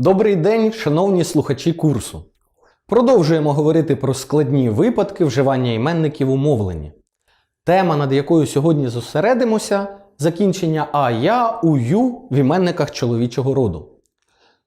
Добрий день, шановні слухачі курсу. Продовжуємо говорити про складні випадки вживання іменників у мовленні. Тема, над якою сьогодні зосередимося, закінчення а я у ю в іменниках чоловічого роду.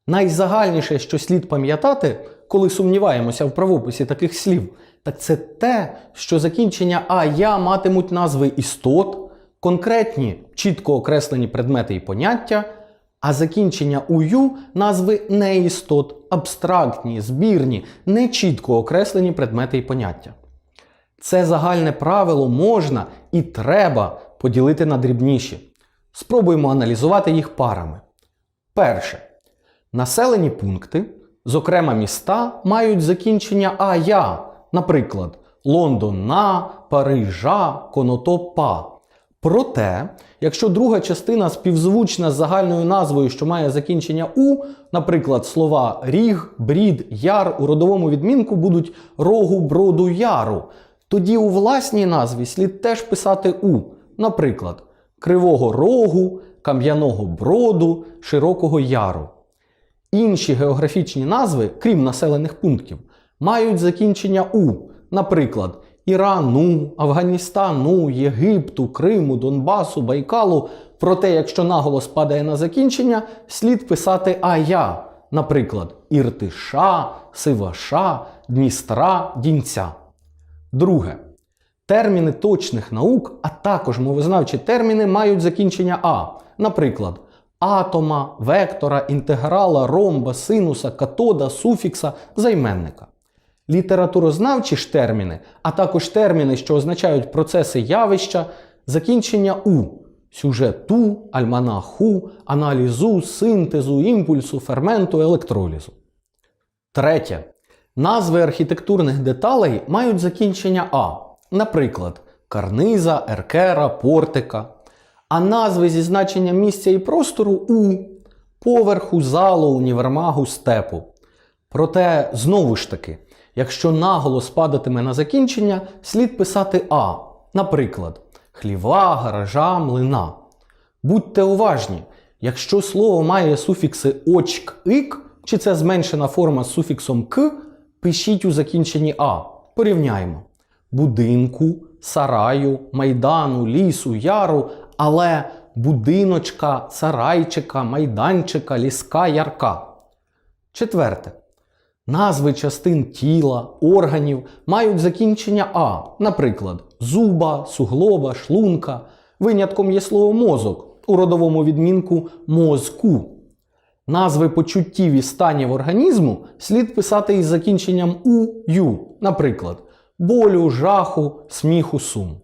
Найзагальніше, що слід пам'ятати, коли сумніваємося в правописі таких слів, так це те, що закінчення а я матимуть назви істот, конкретні, чітко окреслені предмети і поняття, а закінчення ую назви неістот, абстрактні, збірні, нечітко окреслені предмети і поняття. Це загальне правило можна і треба поділити на дрібніші. Спробуємо аналізувати їх парами. Перше. Населені пункти, зокрема міста, мають закінчення ая, наприклад, Лондон на, Парижа, Конотоп па. Проте, якщо друга частина співзвучна з загальною назвою, що має закінчення у, наприклад, слова ріг, брід, яр у родовому відмінку будуть рогу, броду, яру, тоді у власній назві слід теж писати у, наприклад, кривого рогу, кам'яного броду, широкого яру. Інші географічні назви, крім населених пунктів, мають закінчення у, наприклад, Ірану, Афганістану, Єгипту, Криму, Донбасу, Байкалу. Проте, якщо наголос падає на закінчення, слід писати ая, наприклад, Іртиша, Сиваша, Дністра, Дінця. Друге. Терміни точних наук, а також мовознавчі терміни мають закінчення А. Наприклад, атома, вектора, інтеграла, ромба, синуса, катода, суфікса, займенника. Літературознавчі ж терміни, а також терміни, що означають процеси явища, закінчення У сюжету, альманаху, аналізу, синтезу, імпульсу, ферменту, електролізу. Третє. Назви архітектурних деталей мають закінчення А. Наприклад, карниза, еркера, портика. А назви зі значенням місця і простору у поверху, залу, універмагу, степу. Проте, знову ж таки, якщо наголос падатиме на закінчення, слід писати А. Наприклад, хліва, гаража, млина. Будьте уважні, якщо слово має суфікси очк, ик, чи це зменшена форма з суфіксом к, пишіть у закінченні А. Порівняємо. Будинку, сараю, майдану, лісу, яру, але будиночка, сарайчика, майданчика, ліска, ярка. Четверте. Назви частин тіла, органів мають закінчення А, наприклад, зуба, суглоба, шлунка. Винятком є слово мозок у родовому відмінку мозку. Назви почуттів і станів організму слід писати із закінченням у-ю, наприклад, болю, жаху, сміху, сум.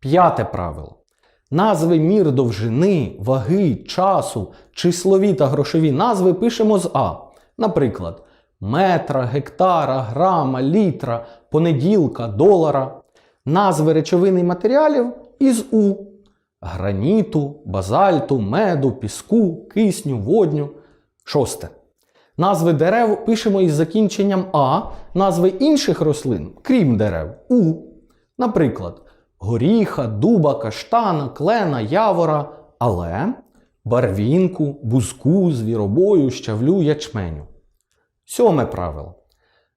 П'яте правило. Назви мір довжини, ваги, часу, числові та грошові назви пишемо з А. Наприклад, метра, гектара, грама, літра, понеділка, долара. Назви речовин і матеріалів із У. Граніту, базальту, меду, піску, кисню, водню. Шосте. Назви дерев пишемо із закінченням А, назви інших рослин, крім дерев, У. Наприклад, горіха, дуба, каштана, клена, явора, але барвінку, бузку, звіробою, щавлю, ячменю. Сьоме правило.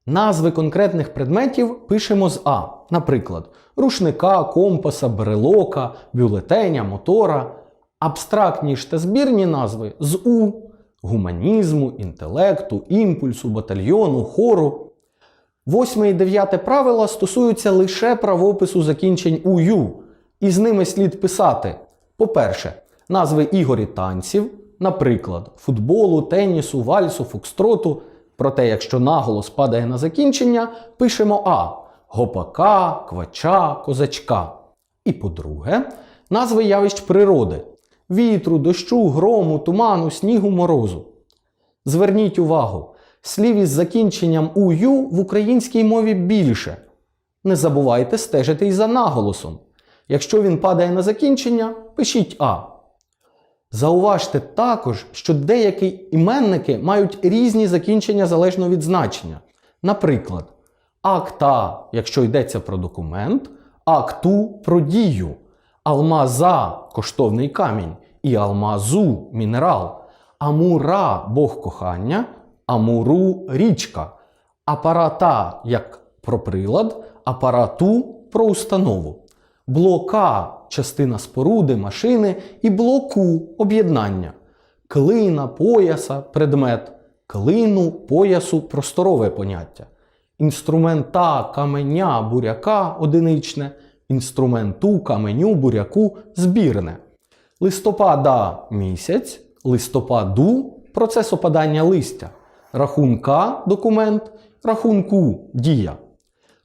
Назви конкретних предметів пишемо з А, наприклад, рушника, компаса, брелока, бюлетеня, мотора. Абстрактні ж та збірні назви з У, гуманізму, інтелекту, імпульсу, батальйону, хору. Восьме і дев'яте правила стосуються лише правопису закінчень УЮ, і з ними слід писати, по-перше, назви ігор і танців, наприклад, футболу, тенісу, вальсу, фокстроту. Проте, якщо наголос падає на закінчення, пишемо А гопака, квача, козачка. І по-друге, назви явищ природи вітру, дощу, грому, туману, снігу, морозу. Зверніть увагу, слів із закінченням ую в українській мові більше. Не забувайте стежити і за наголосом. Якщо він падає на закінчення, пишіть А. Зауважте також, що деякі іменники мають різні закінчення залежно від значення. Наприклад, акта, якщо йдеться про документ, акту про дію, алмаза коштовний камінь і алмазу мінерал. Амура Бог кохання, амуру річка. Апарата як про прилад, апарату про установу. Блока частина споруди, машини і блоку об'єднання. Клина, пояса предмет, клину, поясу просторове поняття. Інструмента каменя, буряка одиничне, інструменту, каменю, буряку збірне. Листопада місяць, листопаду процес опадання листя, рахунка документ, рахунку дія.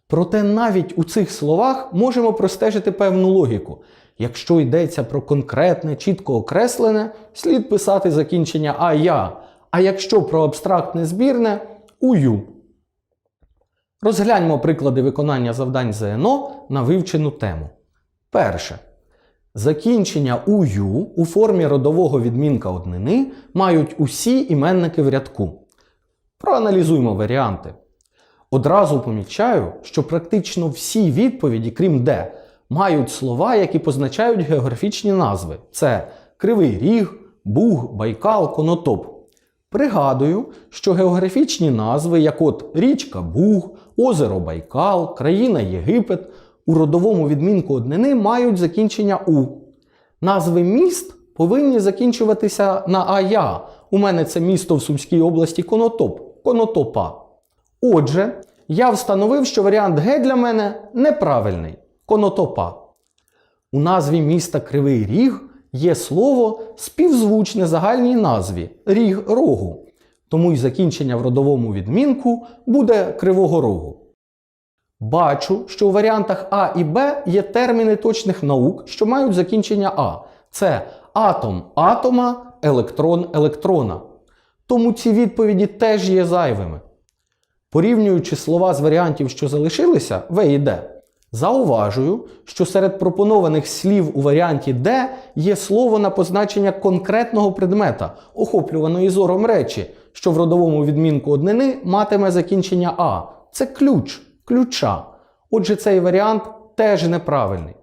Проте навіть у цих словах можемо простежити певну логіку. Якщо йдеться про конкретне, чітко окреслене, слід писати закінчення ая, а якщо про абстрактне збірне ую. Розгляньмо приклади виконання завдань ЗНО на вивчену тему. Перше. Закінчення ую у формі родового відмінка однини мають усі іменники в рядку. Проаналізуймо варіанти. Одразу помічаю, що практично всі відповіді, крім де, мають слова, які позначають географічні назви: це Кривий Ріг, Буг, Байкал, Конотоп. Пригадую, що географічні назви, як от річка Буг, озеро Байкал, країна Єгипет, у родовому відмінку однини мають закінчення У. Назви міст повинні закінчуватися на ая. У мене це місто в Сумській області Конотоп, Конотопа. Отже, я встановив, що варіант Г для мене неправильний Конотопа. У назві міста Кривий Ріг є слово співзвучне загальній назві Ріг Рогу. Тому й закінчення в родовому відмінку буде Кривого Рогу. Бачу, що у варіантах А і Б є терміни точних наук, що мають закінчення А. Це атом атома, електрон електрона. Тому ці відповіді теж є зайвими. Порівнюючи слова з варіантів, що залишилися, В і Д, зауважую, що серед пропонованих слів у варіанті Д є слово на позначення конкретного предмета, охоплюваної зором речі, що в родовому відмінку однини матиме закінчення А. Це ключ, ключа. Отже, цей варіант теж неправильний.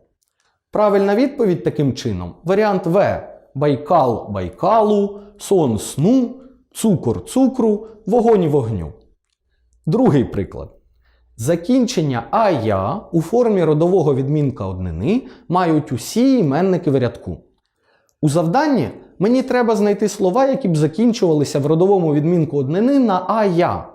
Правильна відповідь таким чином варіант В. Байкал Байкалу, сон сну, цукор цукру, вогонь вогню. Другий приклад. Закінчення ая у формі родового відмінка однини мають усі іменники в рядку. У завданні мені треба знайти слова, які б закінчувалися в родовому відмінку однини на ая.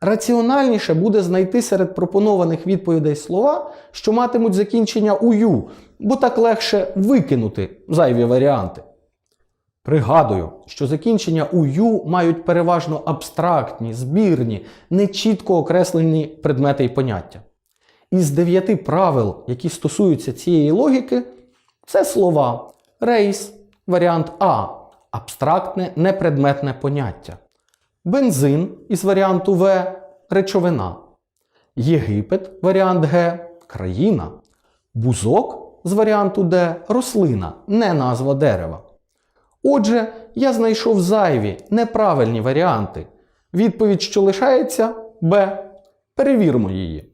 Раціональніше буде знайти серед пропонованих відповідей слова, що матимуть закінчення ую, бо так легше викинути зайві варіанти. Пригадую, що закінчення ую мають переважно абстрактні, збірні, нечітко окреслені предмети і поняття. Із дев'яти правил, які стосуються цієї логіки, це слова рейс, варіант А, абстрактне непредметне поняття, бензин із варіанту В речовина, Єгипет варіант Г країна, бузок з варіанту Д рослина, не назва дерева. Отже, я знайшов зайві, неправильні варіанти. Відповідь, що лишається Б. Перевірмо її.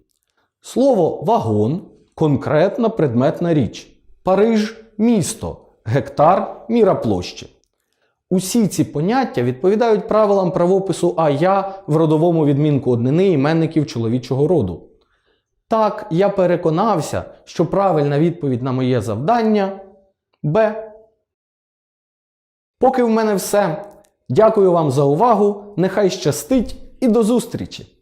Слово вагон конкретна предметна річ. Париж місто, гектар міра площі. Усі ці поняття відповідають правилам правопису ая в родовому відмінку однини іменників чоловічого роду. Так, я переконався, що правильна відповідь на моє завдання Б. Поки в мене все. Дякую вам за увагу. Нехай щастить і до зустрічі!